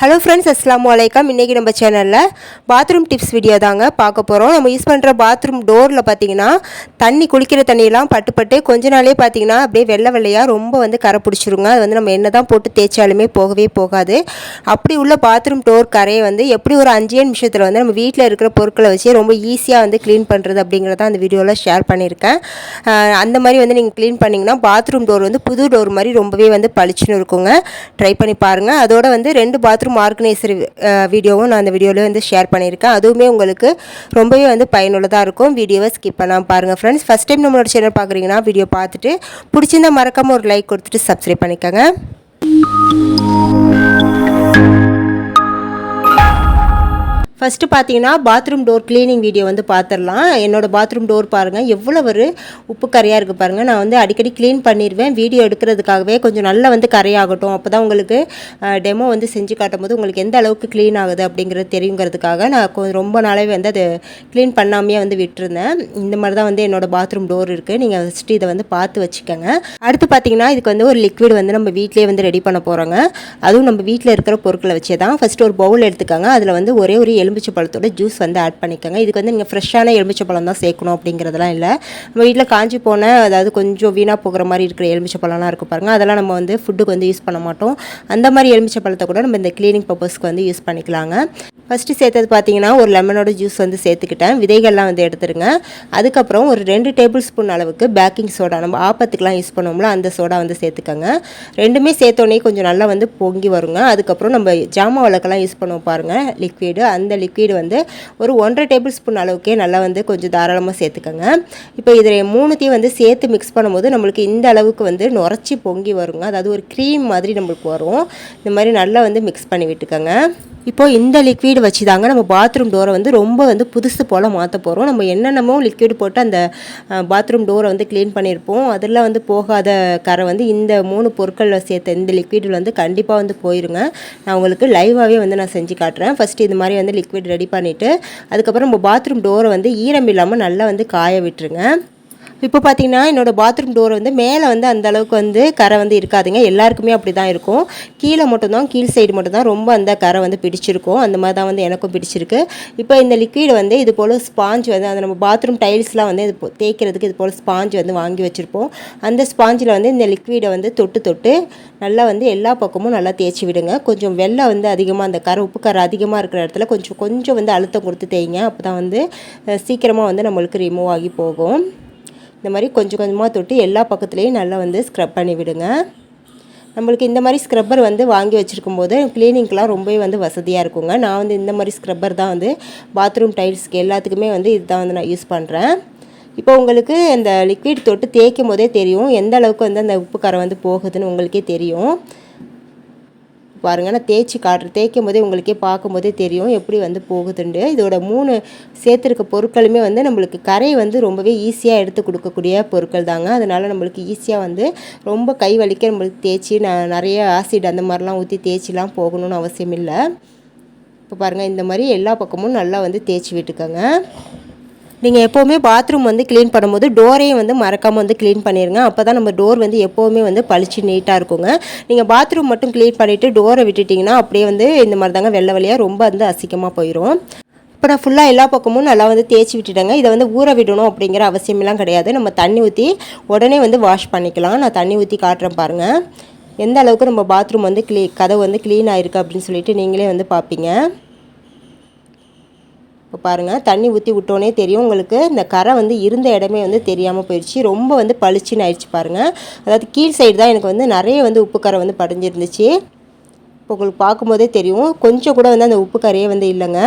Hello friends அஸ்லாம் வலைக்கம் இன்றைக்கி நம்ம சேனலில் பாத்ரூம் டிப்ஸ் வீடியோ தாங்க பார்க்க போகிறோம் நம்ம யூஸ் பண்ணுற பாத்ரூம் டோரில் பார்த்தீங்கன்னா தண்ணி குளிக்கிற தண்ணியெல்லாம் பட்டு பட்டு கொஞ்ச நாளே பார்த்தீங்கன்னா அப்படியே வெள்ளை வெள்ளையாக ரொம்ப வந்து கரை பிடிச்சிருங்க. அது வந்து நம்ம என்ன தான் போட்டு தேய்ச்சாலுமே போகவே போகாது. அப்படி உள்ள பாத்ரூம் டோர் கரையை வந்து எப்படி ஒரு அஞ்சே நிமிஷத்தில் வந்து நம்ம வீட்டில் இருக்கிற பொருட்களை வச்சு ரொம்ப ஈஸியாக வந்து க்ளீன் பண்ணுறது அப்படிங்கிறத அந்த வீடியோவில் ஷேர் பண்ணியிருக்கேன். அந்த மாதிரி வந்து நீங்கள் க்ளீன் பண்ணிங்கன்னா பாத்ரூம் டோர் வந்து புது டோர் மாதிரி ரொம்பவே வந்து பளிச்சுன்னு இருக்குங்க. ட்ரை பண்ணி பாருங்கள் அதோட வந்து ரெண்டு பாத்ரூம் ஆர்கனைசர் வீடியோவும் நான் அந்த வீடியோவில் வந்து ஷேர் பண்ணியிருக்கேன். அதுவுமே உங்களுக்கு ரொம்பவே வந்து பயனுள்ளதாக இருக்கும். வீடியோவை ஸ்கிப் பண்ணாமல் பாருங்கள் ஃப்ரெண்ட்ஸ் ஃபஸ்ட் டைம் நம்மளோட சேனல் பார்க்குறீங்கன்னா வீடியோ பார்த்துட்டு பிடிச்சிருந்தா மறக்காமல் ஒரு லைக் கொடுத்துட்டு சப்ஸ்கிரைப் பண்ணிக்கோங்க. ஃபஸ்ட்டு பார்த்தீங்கன்னா பாத்ரூம் டோர் க்ளீனிங் வீடியோ வந்து பார்த்துடலாம் என்னோடய பாத்ரூம் டோர் பாருங்கள் எவ்வளோ ஒரு உப்பு கரையாக இருக்குது பாருங்கள் நான் வந்து அடிக்கடி க்ளீன் பண்ணிடுவேன் வீடியோ எடுக்கிறதுக்காகவே கொஞ்சம் நல்லா வந்து கரையாகட்டும். அப்போ தான் உங்களுக்கு டெமோ வந்து செஞ்சு காட்டும் போது உங்களுக்கு எந்த அளவுக்கு க்ளீன் ஆகுது அப்படிங்கிறது தெரியுங்கிறதுக்காக நான் கொஞ்சம் ரொம்ப நாளாகவே வந்து அதை க்ளீன் பண்ணாமையே வந்து விட்டுருந்தேன். இந்த மாதிரி தான் வந்து என்னோடய பாத்ரூம் டோர் இருக்குது நீங்கள் ஃபஸ்ட்டு இதை வந்து பார்த்து வச்சுக்கோங்க. அடுத்து பார்த்தீங்கன்னா இதுக்கு வந்து ஒரு லிக்விட் வந்து நம்ம வீட்டிலே வந்து ரெடி பண்ண போகிறோங்க அதுவும் நம்ம வீட்டில் இருக்கிற பொருட்களை வச்சே தான். ஃபஸ்ட்டு ஒரு பவுல் எடுத்துக்கோங்க. அதில் வந்து ஒரே ஒரு எலுமிச்சை பழத்தோட ஜூஸ் வந்து ஆட் பண்ணிக்கோங்க. இதுக்கு வந்து நீங்கள் ஃப்ரெஷ்ஷான எலுமிச்சை பழம் தான் சேர்க்கணும் அப்படிங்கிறதெல்லாம் இல்லை. நம்ம வீட்டில் காஞ்சி போன அதாவது கொஞ்சம் வீணாக போகிற மாதிரி இருக்கிற எலுமிச்சை பழம்லாம் இருக்கும் பாருங்கள் அதெல்லாம் நம்ம வந்து ஃபுட்டுக்கு வந்து யூஸ் பண்ண மாட்டோம். அந்த மாதிரி எலுமிச்சை பழத்தை கூட நம்ம இந்த க்ளீனிங் பர்பஸ்க்கு வந்து யூஸ் பண்ணிக்கலாங்க. ஃபஸ்ட்டு சேர்த்தது பார்த்தீங்கன்னா ஒரு லெமனோட ஜூஸ் வந்து சேர்த்துக்கிட்டேன். விதைகள்லாம் வந்து எடுத்துருங்க. அதுக்கப்புறம் ஒரு ரெண்டு டேபிள் ஸ்பூன் அளவுக்கு பேக்கிங் சோடா நம்ம ஆப்பத்துக்கெலாம் யூஸ் பண்ணுவோம்ல அந்த சோடா வந்து சேர்த்துக்கோங்க. ரெண்டுமே சேர்த்தோன்னே கொஞ்சம் நல்லா வந்து பொங்கி வருங்க. அதுக்கப்புறம் நம்ம ஜாமா வழக்கெல்லாம் யூஸ் பண்ணுவோம் பாருங்கள் லிக்விடு அந்த லிக்விடு வந்து ஒரு ஒன்றரை டேபிள் ஸ்பூன் அளவுக்கே நல்லா வந்து கொஞ்சம் தாராளமாக சேர்த்துக்கோங்க. இப்போ இதில் மூணுத்தையும் வந்து சேர்த்து மிக்ஸ் பண்ணும்போது நம்மளுக்கு இந்த அளவுக்கு வந்து நுரைச்சி பொங்கி வருங்க. அதாவது ஒரு க்ரீம் மாதிரி நம்மளுக்கு வரும். இந்த மாதிரி நல்லா வந்து மிக்ஸ் பண்ணி விட்டுக்கோங்க. இப்போது இந்த லிக்விட் வச்சு தாங்க நம்ம பாத்ரூம் டோரை வந்து ரொம்ப வந்து புதுசு போல் மாற்ற போகிறோம் நம்ம என்னென்னமோ லிக்விட் போட்டு அந்த பாத்ரூம் டோரை வந்து க்ளீன் பண்ணியிருப்போம். அதில் வந்து போகாத கரை வந்து இந்த மூணு பொருட்களில் சேர்த்த இந்த லிக்விடில் வந்து கண்டிப்பாக வந்து போயிருங்க. நான் உங்களுக்கு லைவாகவே வந்து நான் செஞ்சு காட்டுறேன். ஃபஸ்ட்டு இது மாதிரி வந்து லிக்விட் ரெடி பண்ணிவிட்டு அதுக்கப்புறம் நம்ம பாத்ரூம் டோரை வந்து ஈரம் இல்லாமல் நல்லா வந்து காய விட்டுருங்க. இப்போ பார்த்தீங்கன்னா என்னோடய பாத்ரூம் டோர் வந்து மேலே வந்து அந்த அளவுக்கு வந்து கரை வந்து இருக்காதுங்க. எல்லாருக்குமே அப்படி தான் இருக்கும். கீழே மட்டும்தான் கீழ் சைடு மட்டும்தான் ரொம்ப அந்த கரை வந்து பிடிச்சிருக்கும். அந்த மாதிரி தான் வந்து எனக்கும் பிடிச்சிருக்கு. இப்போ இந்த லிக்விட் வந்து இது போல் ஸ்பாஞ்ச் வந்து அந்த நம்ம பாத்ரூம் டைல்ஸ்லாம் வந்து இது தேய்க்கிறதுக்கு இது போல் ஸ்பாஞ்ச் வந்து வாங்கி வச்சுருப்போம். அந்த ஸ்பாஞ்சில் வந்து இந்த லிக்விடை வந்து தொட்டு தொட்டு நல்லா வந்து எல்லா பக்கமும் நல்லா தேய்ச்சி விடுங்க. கொஞ்சம் வெள்ளை வந்து அதிகமாக அந்த கரை உப்பு கரை அதிகமாக இருக்கிற இடத்துல கொஞ்சம் கொஞ்சம் வந்து அழுத்தம் கொடுத்து தேய்ங்க. அப்போ தான் வந்து சீக்கிரமாக வந்து நம்மளுக்கு ரிமூவ் ஆகி போகும். இந்த மாதிரி கொஞ்சம் கொஞ்சமாக தொட்டு எல்லா பக்கத்துலேயும் நல்லா வந்து ஸ்க்ரப் பண்ணி விடுங்க. நம்மளுக்கு இந்த மாதிரி ஸ்க்ரப்பர் வந்து வாங்கி வச்சுருக்கும் போது க்ளீனிங்க்கெலாம் ரொம்பவே வந்து வசதியாக இருக்குங்க. நான் வந்து இந்த மாதிரி ஸ்க்ரப்பர் தான் வந்து பாத்ரூம் டைல்ஸ்க்கு எல்லாத்துக்குமே வந்து இதுதான் வந்து நான் யூஸ் பண்ணுறேன் இப்போ உங்களுக்கு இந்த லிக்விட் தொட்டு தேய்க்கும் போதே தெரியும் எந்த அளவுக்கு வந்து அந்த உப்பு கரை வந்து போகுதுன்னு உங்களுக்கே தெரியும். பாருங்கள் நான் தேய்ச்சி காட்டுறேன் தேய்க்கும் போதே உங்களுக்கே பார்க்கும்போதே தெரியும் எப்படி வந்து போகுதுண்டு இதோட மூணு சேர்த்துருக்க பொருட்களுமே வந்து நம்மளுக்கு கரை வந்து ரொம்பவே ஈஸியாக எடுத்து கொடுக்கக்கூடிய பொருட்கள் தாங்க. அதனால் நம்மளுக்கு ஈஸியாக வந்து ரொம்ப கை வலிக்க நம்மளுக்கு தேய்ச்சி நான் நிறைய ஆசிட் அந்த மாதிரிலாம் ஊற்றி தேய்ச்சிலாம் போகணும்னு அவசியம் இல்லை இப்போ பாருங்கள் இந்த மாதிரி எல்லா பக்கமும் நல்லா வந்து தேய்ச்சி விட்டுக்கோங்க. நீங்கள் எப்போவுமே பாத்ரூம் வந்து க்ளீன் பண்ணும்போது டோரையும் வந்து மறக்காமல் வந்து க்ளீன் பண்ணிடுங்க அப்போ தான் நம்ம டோர் வந்து எப்போவுமே வந்து பளிச்சு நீட்டாக இருக்குங்க. நீங்கள் பாத்ரூம் மட்டும் க்ளீன் பண்ணிவிட்டு டோரை விட்டுட்டிங்கன்னா அப்படியே வந்து இந்த மாதிரி தாங்க வெள்ளை வழியாக ரொம்ப வந்து அசிங்கமாக போயிடும் இப்போ நான் ஃபுல்லாக எல்லா பக்கமும் நல்லா வந்து தேய்ச்சி விட்டுட்டேங்க. இதை வந்து ஊற விடணும் அப்படிங்கிற அவசியமெல்லாம் கிடையாது. நம்ம தண்ணி ஊற்றி உடனே வந்து வாஷ் பண்ணிக்கலாம். நான் தண்ணி ஊற்றி காட்டுறேன் பாருங்கள் எந்த அளவுக்கு நம்ம பாத்ரூம் வந்து க்ளீ கதவு வந்து க்ளீன் ஆயிருக்கு அப்படின்னு சொல்லிட்டு நீங்களே வந்து பார்ப்பீங்க. இப்போ பாருங்கள் தண்ணி ஊற்றி விட்டோன்னே தெரியும். உங்களுக்கு இந்த கரை வந்து இருந்த இடமே வந்து தெரியாமல் போயிடுச்சு. ரொம்ப வந்து பளிச்சுன்னு ஆயிடுச்சு பாருங்கள் அதாவது கீழ் சைடு தான் எனக்கு வந்து நிறைய வந்து உப்பு கரை வந்து படிஞ்சிருந்துச்சு. இப்போ உங்களுக்கு பார்க்கும்போதே தெரியும். கொஞ்சம் கூட வந்து அந்த உப்பு கரையே வந்து இல்லைங்க.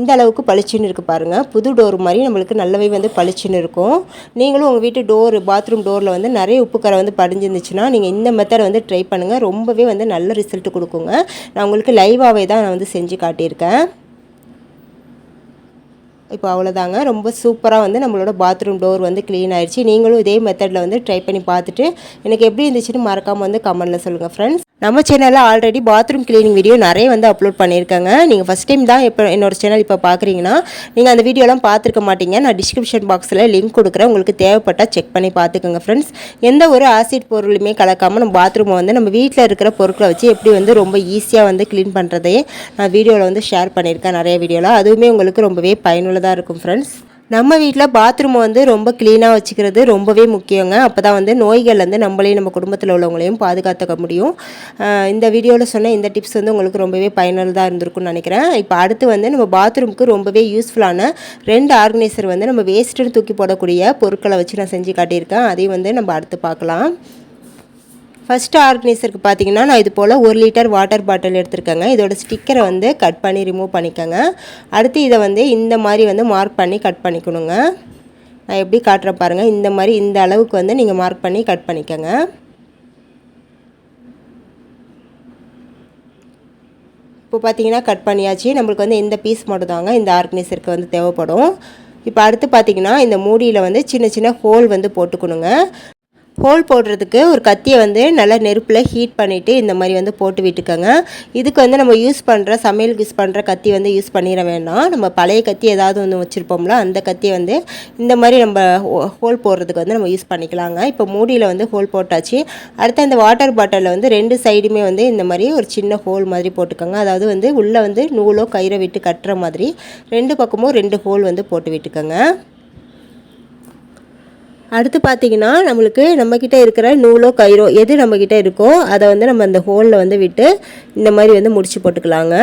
இந்த அளவுக்கு பளிச்சுன்னு இருக்குது பாருங்கள் புது டோர் மாதிரி நம்மளுக்கு நல்லாவே வந்து பளிச்சுன்னு இருக்கும். நீங்களும் உங்கள் வீட்டு டோர் பாத்ரூம் டோரில் வந்து நிறைய உப்பு கரை வந்து படிஞ்சிருந்துச்சுன்னா நீங்கள் இந்த மெத்தடை வந்து ட்ரை பண்ணுங்கள் ரொம்பவே வந்து நல்ல ரிசல்ட் கொடுக்குங்க. நான் உங்களுக்கு லைவாகவே தான் நான் வந்து செஞ்சு காட்டியிருக்கேன். இப்போ அவ்வளோதாங்க ரொம்ப சூப்பராக வந்து நம்மளோட பாத்ரூம் டோர் வந்து க்ளீன் ஆயிடுச்சு. நீங்களும் இதே மெத்தடில் வந்து ட்ரை பண்ணி பார்த்துட்டு எனக்கு எப்படி இருந்துச்சுன்னு மறக்காமல் வந்து கமெண்டில் சொல்லுங்கள் ஃப்ரெண்ட்ஸ் நம்ம சேனலில் ஆல்ரெடி பாத்ரூம் க்ளீனிங் வீடியோ நிறைய வந்து அப்லோட் பண்ணியிருக்காங்க. நீங்கள் ஃபஸ்ட் டைம் தான் இப்போ என்னோட சேனல் இப்போ பார்க்குறீங்கன்னா நீங்கள் அந்த வீடியோலாம் பார்த்துருக்க மாட்டீங்க. நான் டிஸ்கிரிப்ஷன் பாக்ஸில் லிங்க் கொடுக்குறேன். உங்களுக்கு தேவைப்பட்டால் செக் பண்ணி பார்த்துக்கோங்க ஃப்ரெண்ட்ஸ் எந்த ஒரு ஆசிட் பொருளுமே கலக்காமல் நம்ம பாத்ரூமை வந்து நம்ம வீட்டில் இருக்கிற பொருட்களை வச்சு எப்படி வந்து ரொம்ப ஈஸியாக வந்து க்ளீன் பண்ணுறதையே நான் வீடியோவில் வந்து ஷேர் பண்ணியிருக்கேன் நிறைய வீடியோவில் அதுவுமே உங்களுக்கு ரொம்பவே பயனுள்ளதாக இருக்கும் ஃப்ரெண்ட்ஸ் நம்ம வீட்டில் பாத்ரூமை வந்து ரொம்ப க்ளீனாக வச்சுக்கிறது ரொம்பவே முக்கியங்க. அப்போ தான் வந்து நோய்கள்லேருந்து நம்மளையும் நம்ம குடும்பத்தில் உள்ளவங்களையும் பாதுகாத்துக்க முடியும். இந்த வீடியோவில் சொன்ன இந்த டிப்ஸ் வந்து உங்களுக்கு ரொம்பவே பயனுள்ளதாக இருந்திருக்கும்னு நினைக்கிறேன். இப்போ அடுத்து வந்து நம்ம பாத்ரூமுக்கு ரொம்பவே யூஸ்ஃபுல்லான ரெண்டு ஆர்கனைசர் வந்து நம்ம வேஸ்ட்டுன்னு தூக்கி போடக்கூடிய பொருட்களை வச்சு நான் செஞ்சு காட்டியிருக்கேன். அதையும் வந்து நம்ம அடுத்து பார்க்கலாம். ஃபஸ்ட்டு ஆர்கனைசருக்கு பார்த்தீங்கன்னா நான் இது போல் ஒரு லிட்டர் வாட்டர் பாட்டில் எடுத்துருக்கேங்க. இதோட ஸ்டிக்கரை வந்து கட் பண்ணி ரிமூவ் பண்ணிக்கோங்க. அடுத்து இதை வந்து இந்த மாதிரி வந்து மார்க் பண்ணி கட் பண்ணிக்கணுங்க. நான் எப்படி காட்டுறேன் பாருங்கள் இந்த மாதிரி இந்த அளவுக்கு வந்து நீங்கள் மார்க் பண்ணி கட் பண்ணிக்கோங்க. இப்போ பார்த்தீங்கன்னா கட் பண்ணியாச்சு. நம்மளுக்கு வந்து இந்த பீஸ் மட்டும் தாங்க இந்த ஆர்கனைசருக்கு வந்து தேவைப்படும். இப்போ அடுத்து பார்த்தீங்கன்னா இந்த மூடியில் வந்து சின்ன சின்ன ஹோல் வந்து போட்டுக்கணுங்க. ஹோல் போடுறதுக்கு ஒரு கத்தியை வந்து நல்லா நெருப்பில் ஹீட் பண்ணிவிட்டு இந்த மாதிரி வந்து போட்டு விட்டுக்கோங்க. இதுக்கு வந்து நம்ம யூஸ் பண்ணுற சமையலுக்கு யூஸ் பண்ணுற கத்தி வந்து யூஸ் பண்ணிட வேண்டாம். நம்ம பழைய கத்தி ஏதாவது ஒன்று வச்சுருப்போம்ல அந்த கத்தியை வந்து இந்த மாதிரி நம்ம ஹோல் போடுறதுக்கு வந்து நம்ம யூஸ் பண்ணிக்கலாங்க. இப்போ மூடியில் வந்து ஹோல் போட்டாச்சு. அடுத்து அந்த வாட்டர் பாட்டிலில் வந்து ரெண்டு சைடுமே வந்து இந்த மாதிரி ஒரு சின்ன ஹோல் மாதிரி போட்டுக்கோங்க. அதாவது வந்து உள்ளே வந்து நூலோ கயிறை விட்டு கட்டுற மாதிரி ரெண்டு பக்கமும் ரெண்டு ஹோல் வந்து போட்டு விட்டுக்கோங்க. அடுத்து பார்த்தீங்கன்னா நம்மளுக்கு நம்மக்கிட்ட இருக்கிற நூலோ கயிறோ எது நம்மக்கிட்ட இருக்கோ அதை வந்து நம்ம அந்த ஹோலில் வந்து விட்டு இந்த மாதிரி வந்து முடிச்சு போட்டுக்கலாங்க.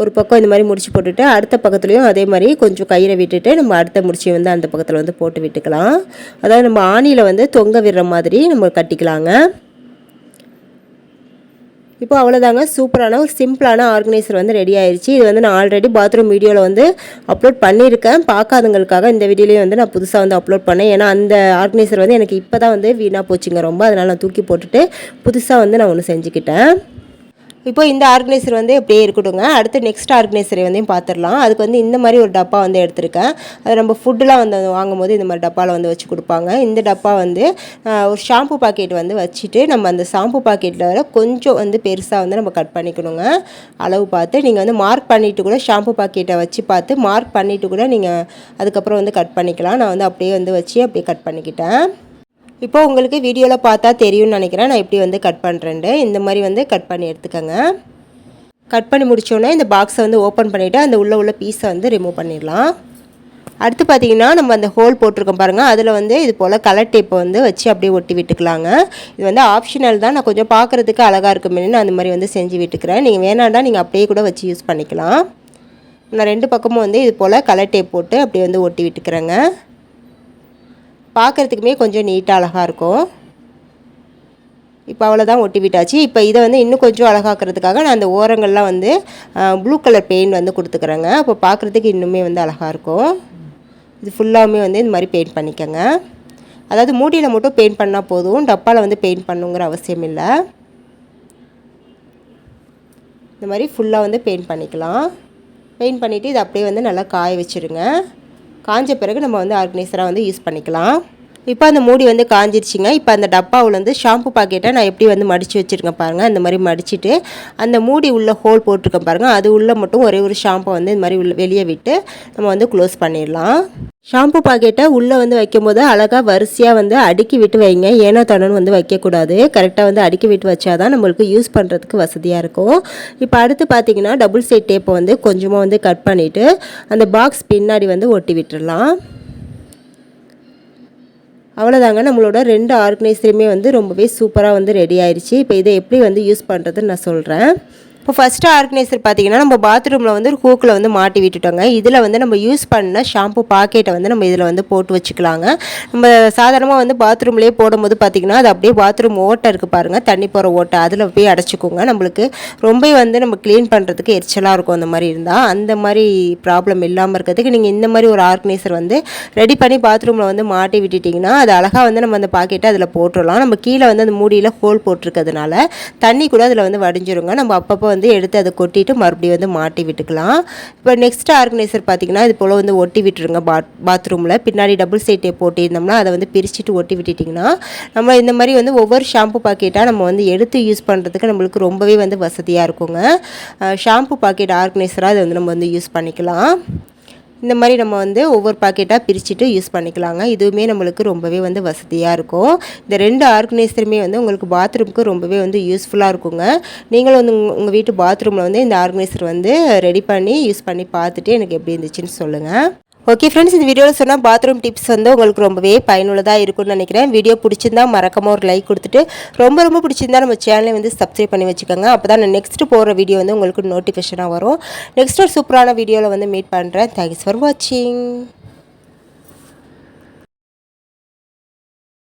ஒரு பக்கம் இந்த மாதிரி முடிச்சு போட்டுட்டு அடுத்த பக்கத்துலேயும் அதே மாதிரி கொஞ்சம் கயிறை விட்டுட்டு நம்ம அடுத்த முடிச்சு வந்து அந்த பக்கத்தில் வந்து போட்டு விட்டுக்கலாம். அதாவது நம்ம ஆணியில் வந்து தொங்க விடுற மாதிரி நம்ம கட்டிக்கலாங்க. இப்போ அவ்வளோதாங்க சூப்பரான ஒரு சிம்பிளான ஆர்கனைசர் வந்து ரெடி ஆயிடுச்சு இது வந்து நான் ஆல்ரெடி பாத்ரூம் வீடியோவில் வந்து அப்லோட் பண்ணியிருக்கேன். பார்க்காதவங்களுக்காக இந்த வீடியோலையும் வந்து நான் புதுசாக வந்து அப்லோட் பண்ணேன். ஏன்னா அந்த ஆர்கனைசர் வந்து எனக்கு இப்போ தான் வந்து வீணாக போச்சுங்க ரொம்ப. அதனால் நான் தூக்கி போட்டுட்டு புதுசாக வந்து நான் ஒன்று செஞ்சுக்கிட்டேன். இப்போ இந்த ஆர்கனைசர் வந்து எப்படியே இருக்கட்டுங்க அடுத்து நெக்ஸ்ட் ஆர்கனைசரை வந்து பார்த்துடலாம் அதுக்கு வந்து இந்த மாதிரி ஒரு டப்பா வந்து எடுத்திருக்கேன். அது நம்ம ஃபுட்டுலாம் வந்து வாங்கும்போது இந்த மாதிரி டப்பாவில் வந்து வச்சு கொடுப்பாங்க. இந்த டப்பா வந்து ஒரு ஷாம்பு பாக்கெட் வந்து வச்சுட்டு நம்ம அந்த ஷாம்பு பாக்கெட்டில் கொஞ்சம் வந்து பெருசாக வந்து நம்ம கட் பண்ணிக்கணுங்க. அளவு பார்த்து நீங்கள் வந்து மார்க் பண்ணிவிட்டு கூட ஷாம்பு பாக்கெட்டை வச்சு பார்த்து மார்க் பண்ணிவிட்டு கூட நீங்கள் அதுக்கப்புறம் வந்து கட் பண்ணிக்கலாம். நான் வந்து அப்படியே வந்து வச்சு அப்படியே கட் பண்ணிக்கிட்டேன். இப்போ உங்களுக்கு வீடியோவில் பார்த்தா தெரியும்னு நினைக்கிறேன். நான் எப்படி வந்து கட் பண்ணுறேன்ட்டு இந்த மாதிரி வந்து கட் பண்ணி எடுத்துக்கோங்க. கட் பண்ணி முடிச்சோன்னே இந்த பாக்ஸை வந்து ஓப்பன் பண்ணிவிட்டு அந்த உள்ளே உள்ள பீஸை வந்து ரிமூவ் பண்ணிடலாம். அடுத்து பார்த்தீங்கன்னா நம்ம அந்த ஹோல் போட்டிருக்கோம் பாருங்கள் அதில் வந்து இது போல் கலர் டேப்பை வந்து வச்சு அப்படியே ஒட்டி விட்டுக்கலாங்க. இது வந்து ஆப்ஷனல் தான். நான் கொஞ்சம் பார்க்குறதுக்கு அழகாக இருக்குமே நான் அந்த மாதிரி வந்து செஞ்சு விட்டுக்கிறேன். நீங்கள் வேணாண்டா நீங்கள் அப்படியே கூட வச்சு யூஸ் பண்ணிக்கலாம். நான் ரெண்டு பக்கமும் வந்து இது போல் கலர் டேப் போட்டு அப்படியே வந்து ஒட்டி விட்டுக்கிறேங்க. பார்க்குறதுக்குமே கொஞ்சம் நீட்டாக அழகாக இருக்கும். இப்போ அவ்வளோதான் ஒட்டி விட்டாச்சு. இப்போ இதை வந்து இன்னும் கொஞ்சம் அழகாக்கிறதுக்காக நான் அந்த ஓரங்கள்லாம் வந்து ப்ளூ கலர் பெயிண்ட் வந்து கொடுத்துக்குறேங்க. அப்போ பார்க்குறதுக்கு இன்னுமே வந்து அழகாக இருக்கும். இது ஃபுல்லாகவுமே வந்து இந்த மாதிரி பெயிண்ட் பண்ணிக்கோங்க. அதாவது மூடியில் மட்டும் பெயிண்ட் பண்ணால் போதும். டப்பாவில் வந்து பெயிண்ட் பண்ணுங்கிற அவசியம் இல்லை. இந்த மாதிரி ஃபுல்லாக வந்து பெயிண்ட் பண்ணிக்கலாம். பெயிண்ட் பண்ணிவிட்டு இதை அப்படியே வந்து நல்லா காய வச்சுருங்க. காஞ்ச பிறகு நம்ம வந்து ஆர்கனைசராக வந்து யூஸ் பண்ணிக்கலாம். இப்போ அந்த மூடி வந்து காஞ்சிருச்சுங்க. இப்போ அந்த டப்பாவில் வந்து ஷாம்பு பாக்கெட்டை நான் எப்படி வந்து மடித்து வச்சுருக்கேன் பாருங்கள் அந்த மாதிரி மடிச்சுட்டு அந்த மூடி உள்ள ஹோல் போட்டிருக்கேன் பாருங்கள் அது உள்ளே மட்டும் ஒரே ஒரு ஷாம்பை வந்து இந்த மாதிரி உள்ள வெளியே விட்டு நம்ம வந்து க்ளோஸ் பண்ணிடலாம். ஷாம்பு பாக்கெட்டை உள்ளே வந்து வைக்கும்போது அழகாக வரிசையாக வந்து அடுக்கி விட்டு வைங்க. ஏனோ தானோன்னு வந்து வைக்கக்கூடாது. கரெக்டாக வந்து அடுக்கி விட்டு வச்சாதான் நம்மளுக்கு யூஸ் பண்ணுறதுக்கு வசதியாக இருக்கும். இப்போ அடுத்து பார்த்தீங்கன்னா டபுள் சைட் டேப்பை வந்து கொஞ்சமாக வந்து கட் பண்ணிவிட்டு அந்த பாக்ஸ் பின்னாடி வந்து ஒட்டி விட்டுடலாம். அவ்வளோதாங்க நம்மளோட ரெண்டு ஆர்கனைசருமே வந்து ரொம்பவே சூப்பராக வந்து ரெடி ஆயிடுச்சு இப்போ இதை எப்படி வந்து யூஸ் பண்ணுறதுன்னு நான் சொல்கிறேன் இப்போ ஃபஸ்ட்டு ஆர்கனைசர் பார்த்திங்கன்னா நம்ம பாத்ரூமில் வந்து ஒரு ஹூக்கில் வந்து மாட்டி விட்டுட்டோங்க. இதில் வந்து நம்ம யூஸ் பண்ண ஷாம்பு பாக்கெட்டை வந்து நம்ம இதில் வந்து போட்டு வச்சுக்கலாங்க. நம்ம சாதாரணமாக வந்து பாத்ரூம்லேயே போடும்போது பார்த்தீங்கன்னா அது அப்படியே பாத்ரூம் ஓட்டை இருக்குது பாருங்கள் தண்ணி போகிற ஓட்டை அதில் போய் அடைச்சிக்கோங்க. நம்மளுக்கு ரொம்ப வந்து நம்ம க்ளீன் பண்ணுறதுக்கு எரிச்சலாக இருக்கும் அந்த மாதிரி இருந்தால் அந்த மாதிரி ப்ராப்ளம் இல்லாமல் இருக்கிறதுக்கு நீங்கள் இந்த மாதிரி ஒரு ஆர்கனைசர் வந்து ரெடி பண்ணி பாத்ரூமில் வந்து மாட்டி விட்டுட்டிங்கன்னா அது அழகாக வந்து நம்ம அந்த பாக்கெட்டை அதில் போட்டுடலாம். நம்ம கீழே வந்து அந்த மூடியில் ஹோல் போட்டிருக்கிறதுனால தண்ணி கூட அதில் வந்து வடிஞ்சிருங்க. நம்ம அப்பப்போ வந்து எடுத்து அதை கொட்டிட்டு மறுபடியும் வந்து மாட்டி விட்டுக்கலாம். இப்போ நெக்ஸ்ட் ஆர்கனைசர் பார்த்தீங்கன்னா இது போல் வந்து ஒட்டி விட்டுருங்க பாத் பாத்ரூமில் பின்னாடி டபுள் சைட்டே போட்டிருந்தோம்னா அதை வந்து பிரிச்சுட்டு ஒட்டி விட்டுட்டிங்கன்னா நம்ம இந்த மாதிரி வந்து ஒவ்வொரு ஷாம்பு பாக்கெட்டாக நம்ம வந்து எடுத்து யூஸ் பண்ணுறதுக்கு நம்மளுக்கு ரொம்பவே வந்து வசதியாக இருக்குங்க. ஷாம்பு பாக்கெட் ஆர்கனைசராக அதை வந்து நம்ம வந்து யூஸ் பண்ணிக்கலாம். இந்த மாதிரி நம்ம வந்து ஒவ்வொரு பாக்கெட்டாக பிரிச்சுட்டு யூஸ் பண்ணிக்கலாங்க. இதுவுமே நம்மளுக்கு ரொம்பவே வந்து வசதியாக இருக்கும். இந்த ரெண்டு ஆர்கனைசருமே வந்து உங்களுக்கு பாத்ரூமுக்கு ரொம்பவே வந்து யூஸ்ஃபுல்லாக இருக்குங்க. நீங்களும் வந்து உங்கள் வீட்டு பாத்ரூமில் வந்து இந்த ஆர்கனைசர் வந்து ரெடி பண்ணி யூஸ் பண்ணி பார்த்துட்டு எனக்கு எப்படி இருந்துச்சுன்னு சொல்லுங்கள் ஓகே ஃப்ரெண்ட்ஸ் இந்த வீடியோவில் சொன்னால் பாத்ரூம் டிப்ஸ் வந்து உங்களுக்கு ரொம்பவே பயனுள்ளதாக இருக்கும்னு நினைக்கிறேன். வீடியோ பிடிச்சிருந்தா மறக்காம ஒரு லைக் கொடுத்துட்டு ரொம்ப ரொம்ப பிடிச்சிருந்தா நம்ம சேனலை வந்து சப்ஸ்கிரைப் பண்ணி வச்சுக்கோங்க. அப்போ தான் நான் நெக்ஸ்ட் போகிற வீடியோ வந்து உங்களுக்கு நோட்டிஃபிகேஷனாக வரும். நெக்ஸ்ட் ஒரு சூப்பரான வீடியோவில் வந்து மீட் பண்ணுறேன் தேங்க்ஸ் ஃபார் வாட்சிங்